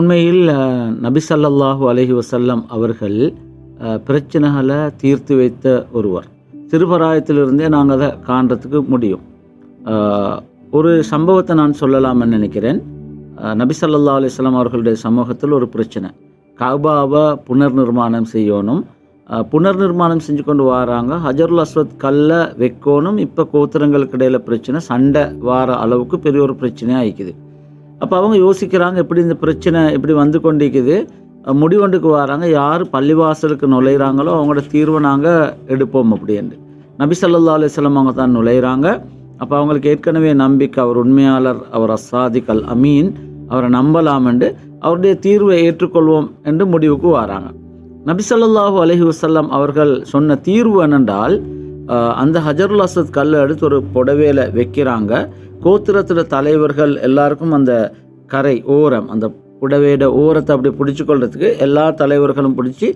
உண்மையில் நபி ஸல்லல்லாஹு அலஹி வசல்லம் அவர்கள் பிரச்சனைகளை தீர்த்து வைத்த ஒருவர். சிறுபராயத்திலிருந்தே நாங்கள் அதை காண்றதுக்கு முடியும். ஒரு சம்பவத்தை நான் சொல்லலாம்னு நினைக்கிறேன். நபி சல்லா அலிஸ்லாம் அவர்களுடைய சமூகத்தில் ஒரு பிரச்சனை. காபாவை புனர் நிர்மாணம் செய்யணும். புனர் நிர்மாணம் செஞ்சு கொண்டு வராங்க. ஹஜருல் அஸ்வத் கல்லை வைக்கணும். இப்போ கோத்திரங்களுக்கு இடையில பிரச்சனை. சண்டை வார அளவுக்கு பெரிய ஒரு பிரச்சனையாக ஆயிக்குது. அப்போ அவங்க யோசிக்கிறாங்க எப்படி இந்த பிரச்சனை இப்படி வந்து கொண்டிருக்குது. அஹ் முடிவொண்டுக்கு வராங்க. யார் பள்ளிவாசலுக்கு நுழையிறாங்களோ அவங்களோட தீர்வை நாங்கள் எடுப்போம் அப்படின்ட்டு. நபி சல்லா அலைஹி அவங்க தான் நுழையிறாங்க. அப்போ அவங்களுக்கு ஏற்கனவே நம்பிக்கை அவர் உண்மையாளர் அவர் அசாதிக் அல் அமீன் அவரை நம்பலாமென்று அவருடைய தீர்வை ஏற்றுக்கொள்வோம் என்று முடிவுக்கு வராங்க. நபி சொல்லாஹூ அலஹி வஸல்லம் அவர்கள் சொன்ன தீர்வு என்னென்றால் அந்த ஹஜருல் அசத் கல்லை எடுத்து ஒரு புடவையில் வைக்கிறாங்க. கோத்திரத்தில் தலைவர்கள் எல்லாருக்கும் அந்த கரை ஓரம் அந்த புடவையோட ஓரத்தை அப்படி பிடிச்சி கொள்றதுக்கு எல்லா தலைவர்களும் பிடிச்சி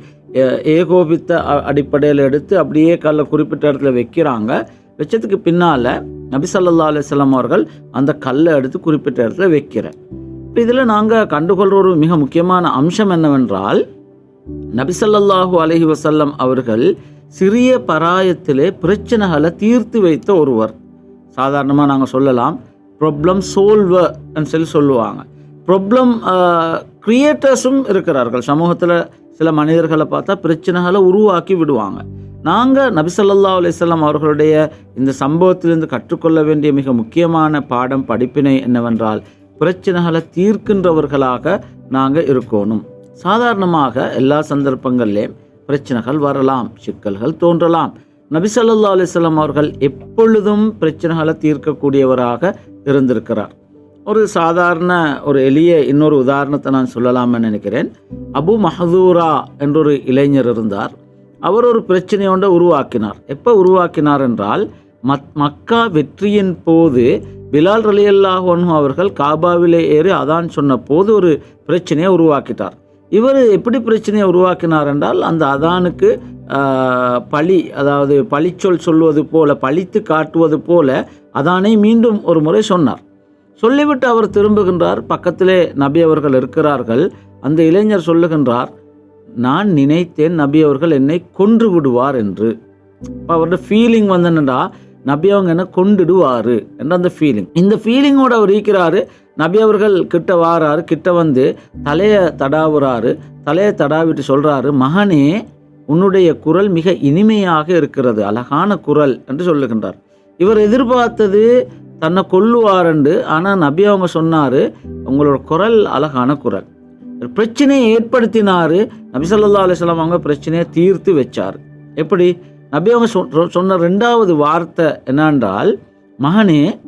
ஏகோபித்த அடிப்படையில் எடுத்து அப்படியே கல்லை குறிப்பிட்ட இடத்துல வைக்கிறாங்க. வச்சதுக்கு பின்னால் நபிசல்லா அலிஸ்லாம் அவர்கள் அந்த கல்லை எடுத்து குறிப்பிட்ட இடத்துல வைக்கிறேன் இப்போ இதில் நாங்கள் கண்டுகொள்கிற ஒரு மிக முக்கியமான அம்சம் என்னவென்றால் நபி அலஹி வசல்லம் அவர்கள் சிறிய பராயத்திலே பிரச்சனைகளை தீர்த்து வைத்த ஒருவர். சாதாரணமாக நாங்கள் சொல்லலாம் ப்ராப்ளம் சோல்வர்ன்னு சொல்லி சொல்லுவாங்க. ப்ராப்ளம் கிரியேட்டர்ஸும் இருக்கிறார்கள். சமூகத்தில் சில மனிதர்களை பார்த்தா பிரச்சனைகளை உருவாக்கி விடுவாங்க. நாங்கள் நபிசல்லா ஸல்லல்லாஹு அவர்களுடைய இந்த சம்பவத்திலிருந்து கற்றுக்கொள்ள வேண்டிய மிக முக்கியமான பாடம் படிப்பினை என்னவென்றால் பிரச்சனைகளை தீர்க்கின்றவர்களாக நாங்கள் இருக்கணும். சாதாரணமாக எல்லா சந்தர்ப்பங்கள்லேயும் பிரச்சனைகள் வரலாம் சிக்கல்கள் தோன்றலாம். நபி ஸல்லல்லாஹு அவர்கள் எப்பொழுதும் பிரச்சனைகளை தீர்க்கக்கூடியவராக இருந்திருக்கிறார். ஒரு சாதாரண ஒரு எளிய இன்னொரு உதாரணத்தை நான் சொல்லலாம்னு நினைக்கிறேன். அபு மஹதூரா என்றொரு இளைஞர் இருந்தார். அவர் ஒரு பிரச்சனையை ஒன்றை உருவாக்கினார். எப்போ உருவாக்கினார் என்றால் மத் மக்கா வெற்றியின் போது பிலால் ரலியல்லாஹு அவர்கள் காபாவிலே ஏறி அதான் சொன்ன போது ஒரு பிரச்சனையை உருவாக்கிட்டார். இவர் எப்படி பிரச்சனையை உருவாக்கினார் என்றால் அந்த அதானுக்கு பழி அதாவது பழிச்சொல் சொல்வது போல பழித்து காட்டுவது போல அதானை மீண்டும் ஒரு முறை சொன்னார். சொல்லிவிட்டு அவர் திரும்புகின்றார். பக்கத்திலே நபி அவர்கள் இருக்கிறார்கள். அந்த இளைஞர் சொல்லுகின்றார் நான் நினைத்தேன் நபி அவர்கள் என்னை கொன்று விடுவார் என்று. அவரோட ஃபீலிங் வந்தனடா நபி அவங்க என்ன கொண்டுடுவார் என்ற அந்த ஃபீலிங் இந்த ஃபீலிங்கோட அவர் இருக்கிறாரு. நபி அவர்கள் கிட்ட வாராரு கிட்ட வந்து தலையை தடாவுறாரு தலையை தடாவிட்டு சொல்கிறாரு மகனே உன்னுடைய குரல் மிக இனிமையாக இருக்கிறது அழகான குரல் என்று சொல்லுகின்றார். இவர் எதிர்பார்த்தது தன்னை கொல்லுவாருண்டு ஆனால் நபி அவங்க சொன்னார் உங்களோட குரல் அழகான குரல். பிரச்சனையை ஏற்படுத்தினார் நபி ஸல்லல்லாஹு அவங்க பிரச்சனையை தீர்த்து வச்சார். எப்படி? நபி அவங்க சொ- சொன்ன ரெண்டாவது வார்த்தை என்னன்றால் மகனே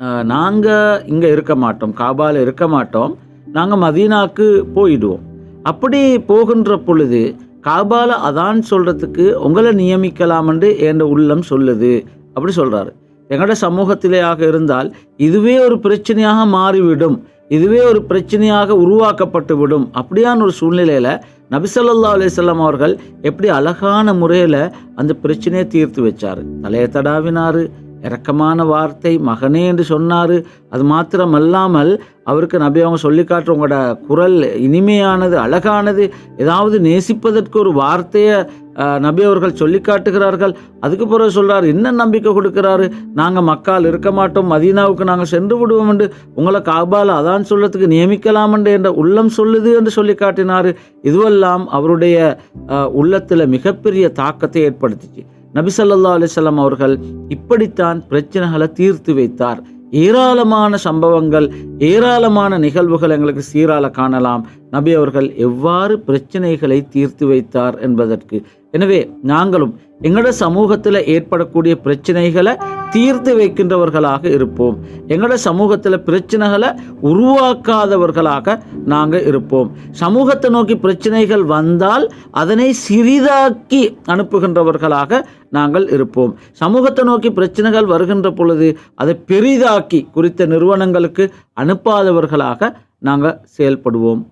நாங்கள் இங்கே இருக்க மாட்டோம் காபாவில் இருக்க மாட்டோம். நாங்கள் மதீனாவுக்கு போயிடுவோம். அப்படி போகின்ற பொழுது காபால அதான் சொல்கிறதுக்கு உங்களை நியமிக்கலாமென்று என் உள்ளம் சொல்லுது. அப்படி சொல்கிறாரு எங்களோட சமூகத்திலேயாக இருந்தால் இதுவே ஒரு பிரச்சனையாக மாறிவிடும். இதுவே ஒரு பிரச்சனையாக உருவாக்கப்பட்டு விடும். அப்படியான ஒரு சூழ்நிலையில் நபிசல்லா அலிசல்லாம் அவர்கள் எப்படி அழகான முறையில் அந்த பிரச்சனையை தீர்த்து வச்சார். தலையை தடாவினார். இரக்கமான வார்த்தை மகனே என்று சொன்னார். அது மாத்திரமல்லாமல் அவருக்கு நபி அவங்க சொல்லி காட்டுற உங்களோட குரல் இனிமையானது அழகானது ஏதாவது நேசிப்பதற்கு ஒரு வார்த்தையை நபி அவர்கள் சொல்லி காட்டுகிறார்கள். அதுக்கு பிறகு சொல்கிறார் என்ன நம்பிக்கை கொடுக்கிறாரு? நாங்கள் மக்கால் இருக்க மாட்டோம் மதீனாவுக்கு நாங்கள் சென்று விடுவோம் என்று. உங்களை காபால் அதான் சொல்லத்துக்கு நியமிக்கலாம் என்று என்ற உள்ளம் சொல்லுது என்று சொல்லி காட்டினார். இதுவெல்லாம் அவருடைய உள்ளத்தில் மிகப்பெரிய தாக்கத்தை ஏற்படுத்திச்சு. நபிசல்லா அலிசல்லாம் அவர்கள் இப்படித்தான் பிரச்சனைகளை தீர்த்து வைத்தார். ஏராளமான சம்பவங்கள் ஏராளமான நிகழ்வுகள் எங்களுக்கு சீரால காணலாம். நபி அவர்கள் எவ்வாறு பிரச்சனைகளை தீர்த்து வைத்தார் என்பதற்கு எனவே நாங்களும் எங்களோட சமூகத்தில் ஏற்படக்கூடிய பிரச்சனைகளை தீர்த்து வைக்கின்றவர்களாக இருப்போம். எங்களோட சமூகத்தில் பிரச்சனைகளை உருவாக்காதவர்களாக நாங்கள் இருப்போம். சமூகத்தை நோக்கி பிரச்சனைகள் வந்தால் அதனை சிறிதாக்கி அனுப்புகின்றவர்களாக நாங்கள் இருப்போம். சமூகத்தை நோக்கி பிரச்சனைகள் வருகின்ற பொழுது அதை பெரிதாக்கி குறித்த நிறுவனங்களுக்கு அனுப்பாதவர்களாக நாங்கள் செயல்படுவோம்.